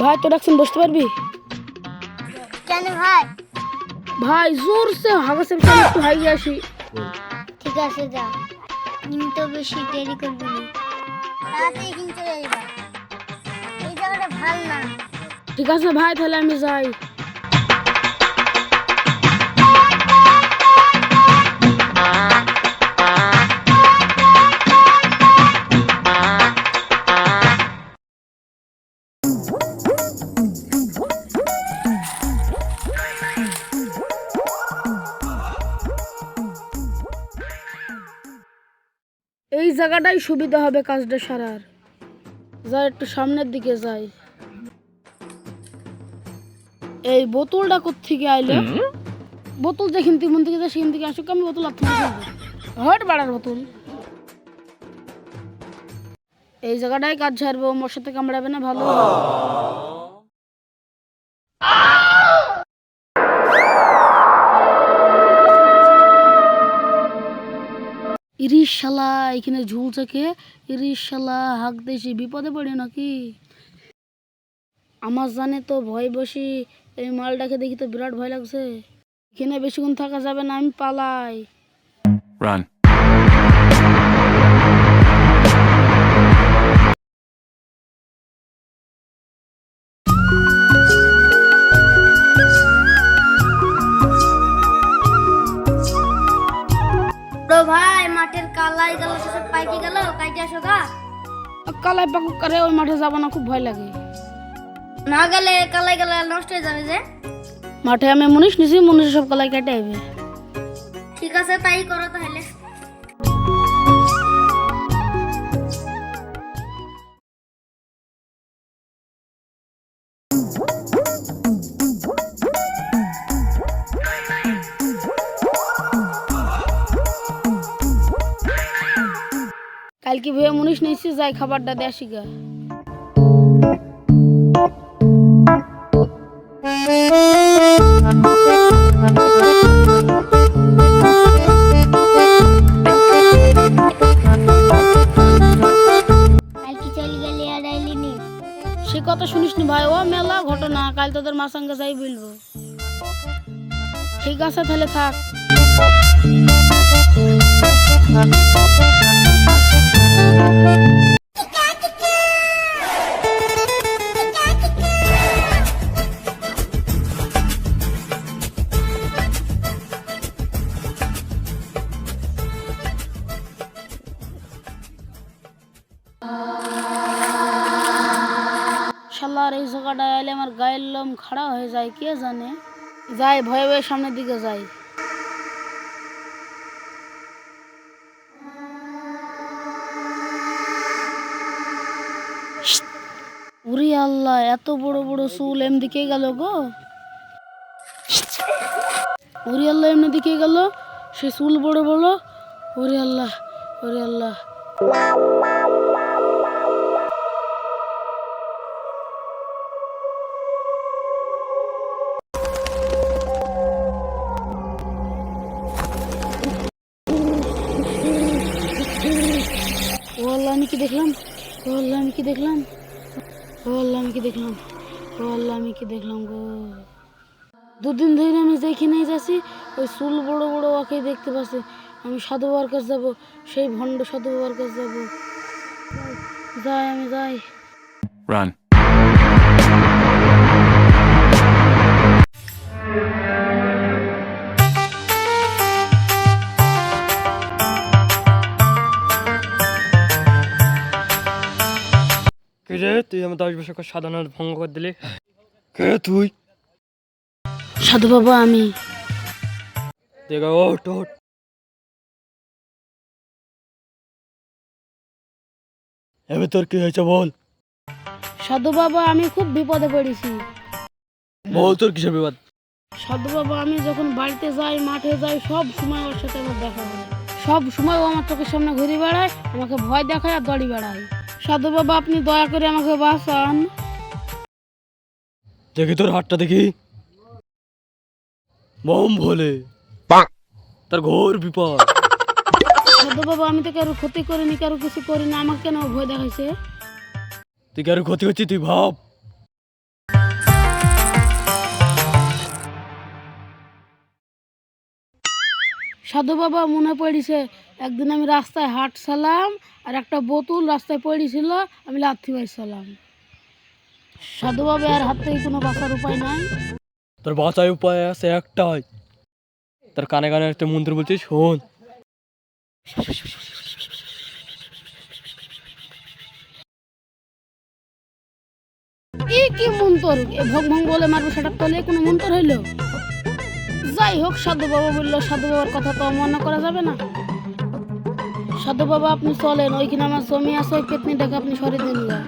ভাই তোর একদিন বসতে পারবি? কেন ভাই? ভাই জোর সে হাগাছে একটু হাইয়ে আসি। ঠিক আছে যা। কিন্তু বেশি দেরি করবি না। তাড়াতাড়ি কিন্তু এই জায়গাটা ভালো না। ঠিক আছে ভাই তাহলে আমি যাই। জায়গাটাই সুবিধা হবে কাজটা সারার। যা একটু সামনের দিকে যাই। এই বোতলটা কোথেকে আইলো? বোতল যেখান থেকে মন থেকে যায় সেখান থেকে আসুক আমি বোতল আপনি হট বাড়ার বোতল। এই জায়গাটাই কাজ ছাড়বো মোর সাথে কামড়াবে না ভালো শালা এখানে ঝুলছে কে ইরিশ হাক দেশি বিপদে পড়ে নাকি? আমার জানে তো ভয় বসি, এই মালটাকে দেখি তো বিরাট ভয় লাগছে। এখানে বেশিক্ষণ থাকা যাবে না, আমি পালাই। Run. কাইতে আসো গা কালাই পাকুক করে ওই মাঠে যাব না খুব ভয় লাগে। না গেলে কালাই গেলে নষ্ট হয়ে যাবে যে। মাঠে আমি মনীষ নিছি মনীষ সব কালাই কেটে আইবে। ঠিক আছে তাই করো তাহলে। কালকে ভেবে মনীষ নিছি যাই খাবারটা দিয়ে নি। সে কথা শুনিস নি ভাই? ও মেলা ঘটনা কাল তোদের মা সঙ্গে যাই বলব। ঠিক আছে তাহলে থাক। শালার এই জায়গাটায় এলে আমার গায়ের লোম খাড়া হয়ে যায়, কে জানে? যাই, ভয়ে ভয়ে সামনের দিকে যাই। আল্লাহ, এত বড় বড় চুল এম দিকে গেল গো? উরি আল্লাহ, এমনি দিকে গেল? সে চুল বড় বড়। ওরে আল্লাহ ওরে আল্লাহ, আমি কি দেখলাম? ও আল্লাহ, আমি কি দেখলাম? ও আল্লাহ, আমি কি দেখলাম? ও আল্লাহ, আমি কি দেখলাম গো? দুদিন ধরে আমি যেখানেই যাচ্ছি, ওই চুল বড় বড় ওকেই দেখতে পাচ্ছি। আমি সাধু বাবার কাছে যাব, সেই ভণ্ড সাধু বাবার কাছে যাব। যাই, আমি যাই। Run. আমার দশ বছর সাধারণ ভঙ্গ করে দিলি। কে তুই? সাধু বাবা আমি। দেখো ওট ওট এবার তোর কি হয়েছে বল? সাধু বাবা আমি খুব বিপদে পড়েছি। বল তোর কিসের বিপদ? সাধু বাবা আমি যখন বাড়িতে যাই মাঠে যাই সব সময় ওর সাথে আমার দেখা হয়। সব সময় ও আমার চোখের সামনে ঘুরে বেড়ায় আমাকে ভয় দেখায় আর দড়ি বেড়ায়। সাধু বাবা আপনি দয়া করে আমাকে বাঁচান। দেখি তোর হাতটা দেখি। মম ভোলে। তার ঘোর বিপদ। সাধু সাধু বাবা আমি তো কারও ক্ষতি করিনি কারও কিছু করিনি আমাকে কেন ভয় দেখাইছে? তুই কারও ক্ষতি হচ্ছে তুই ভাব। সাধু বাবা মনে পড়িছে একদিন আমি রাস্তায় হাঁটছিলাম আর একটা বোতল রাস্তায় পড়েছিল আমি লাথি মারছিলাম। সাধু বাবা আর হাত থেকে কোনো বাঁচার উপায় নাই। তোর বাঁচার উপায় আছে একটাই। তোর কানে কানে একটা মন্ত্র বলছিস শোন। কি কি মন্তর? এ ভং ভং বলে মারবো সেটার তলে কোনো মন্তর হইল? যাই হোক সাধু বাবা বলল সাধু বাবার কথা তো মনে করা যাবে না। সাধু বাবা আপনি চলেন ওইখানে আমার জমি আছে ওই পেতনিটাকে আপনি সরে দিন গা।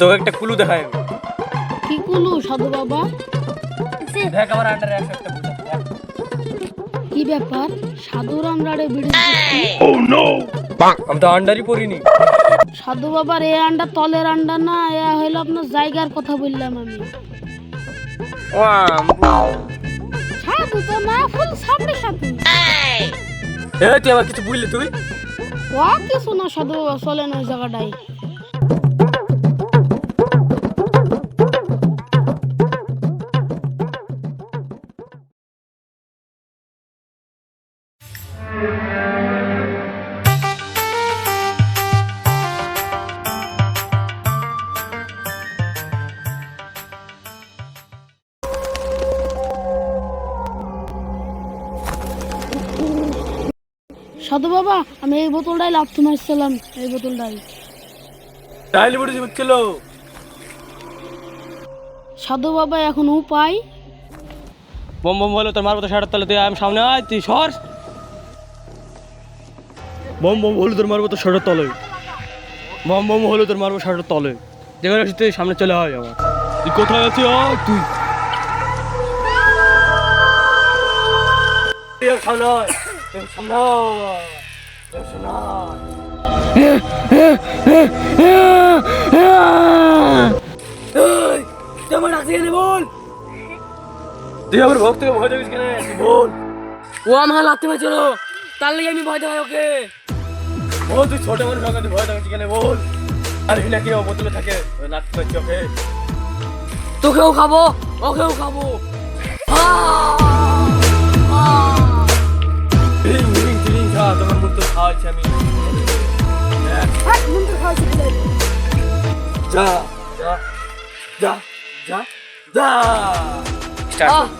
তোকে একটা কুলু দেখায় কি কুলু সাধু বাবা দেখ আমার আন্ডারে আছে একটা কি ব্যাপার? সাধুর আমরারে বিড়ি আমি তো আন্ডারই পড়িনি সাধু বাবার এ আন্ডা তলের আন্ডা না এ হইল আপনার জায়গার কথা বললাম আমি। তো না ফুল সামনে সাধু এ তুই আবার কিছু বুঝলি তুই? ও কিছু না সাধু চলে না ওই জায়গাটায়। সাধু বাবা আমি এই বোতলটাই লাথি মারছিলাম এই বোতলটাই। টাইল বড়ি হচ্ছিল সাধু বাবা এখন উপায়? বম বম বলে তোর মারবো তো শাটার তলে তুই আমি সামনে আয় তুই সর। বম বম হলো তোর মারবো তো শাটার তলে। বম বম হলো তোর মারবো শাটার তলে। যেখানে আছিস তুই সামনে চলে হয় আমার। তুই কোথায় আছিস? তুই। সামনে আমার ডাকতে বল তুই আমার ভক্তকে ভয় দেখিস কেন? বল। ও আমার লাগতে পারছিল তার লেগে আমি ভয় দেখাই ওকে। ও তুই ছোট মানুষ আমাকে ভয় দেখাচ্ছিস কেন? বল। আর হিনা কি ও বোতলে থাকে ওই লাগতে পারছি ওকে। তোকেও খাব ওকেও খাব। হিলিং খাওয়াচ্ছি আমি যা যা যা যা যা স্টার্ট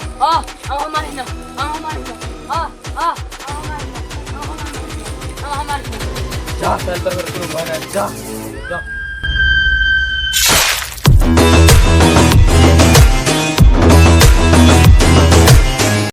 যা তাহলে তোর কোনো ভয় নাই যা যা